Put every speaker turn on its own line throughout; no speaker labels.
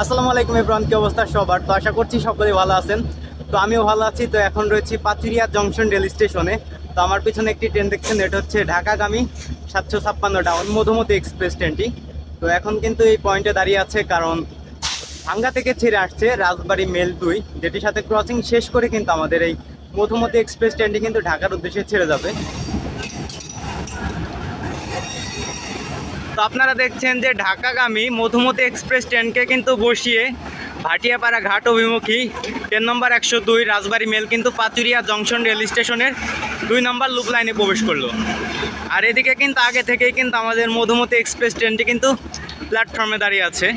আসসালামু আলাইকুম ইব্রাহিম কি অবস্থা সবার? তো আশা করছি সকলেই ভালো আছেন। তো আমিও ভালো আছি। তো এখন রয়েছি পাচুরিয়া জংশন রেল স্টেশনে। তো আমার পিছনে একটি ট্রেন দেখছেন, এটা হচ্ছে ঢাকাগামী সাতশো ছাপ্পান্ন ডাউন মধুমতি এক্সপ্রেস ট্রেনটি তো এখন কিন্তু এই পয়েন্টে দাঁড়িয়ে আছে, কারণ ভাঙ্গা থেকে ছেড়ে আসছে রাজবাড়ি মেল দুই, যেটির সাথে ক্রসিং শেষ করে কিন্তু আমাদের এই মধুমতি এক্সপ্রেস ট্রেনটি কিন্তু ঢাকার উদ্দেশ্যে ছেড়ে যাবে। তো আপনারা দেখছেন যে ঢাকাগামী মধুমতি এক্সপ্রেস ট্রেনকে কিন্তু বসিয়ে ভাটিয়াপাড়া ঘাট অভিমুখী ট্রেন নম্বর একশো দুই রাজবাড়ি মেল কিন্তু পাতুরিয়া জংশন রেল স্টেশনের দুই নম্বর লুপ লাইনে প্রবেশ করল। আর এদিকে কিন্তু আগে থেকেই কিন্তু আমাদের মধুমতি এক্সপ্রেস ট্রেনটি কিন্তু প্ল্যাটফর্মে দাঁড়িয়ে আছে।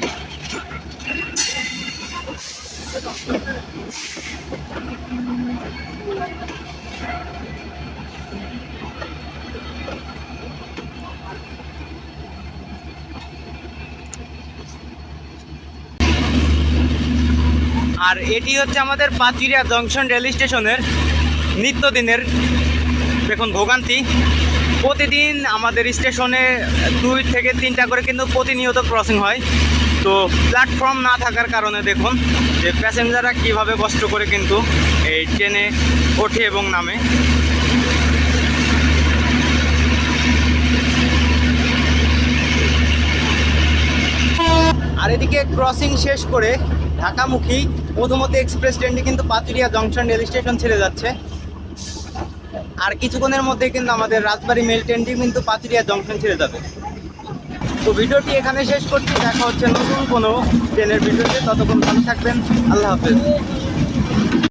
আর এটি হচ্ছে আমাদের পাচুরিয়া জংশন রেল স্টেশনের নিত্যদিনের, দেখুন, ভোগান্তি। প্রতিদিন আমাদের স্টেশনে দুই থেকে তিনটা করে কিন্তু প্রতিনিয়ত ক্রসিং হয়। তো প্ল্যাটফর্ম না থাকার কারণে দেখুন যে প্যাসেঞ্জাররা কীভাবে কষ্ট করে কিন্তু এই ট্রেনে ওঠে এবং নামে। আর এদিকে ক্রসিং শেষ করে ঢাকামুখী মধুমতি এক্সপ্রেস ট্রেনটি কিন্তু পাতুরিয়া জংশন রেল স্টেশন ছেড়ে যাচ্ছে। আর কিছুক্ষণের মধ্যে কিন্তু আমাদের রাজবাড়ি মেল ট্রেনটি কিন্তু পাতুরিয়া জংশন ছেড়ে যাবে। তো ভিডিওটি এখানে শেষ করছি। দেখা হচ্ছে নতুন কোনো ট্রেনের ভিডিওতে। ততক্ষণ ভালো থাকবেন। আল্লাহ হাফেজ।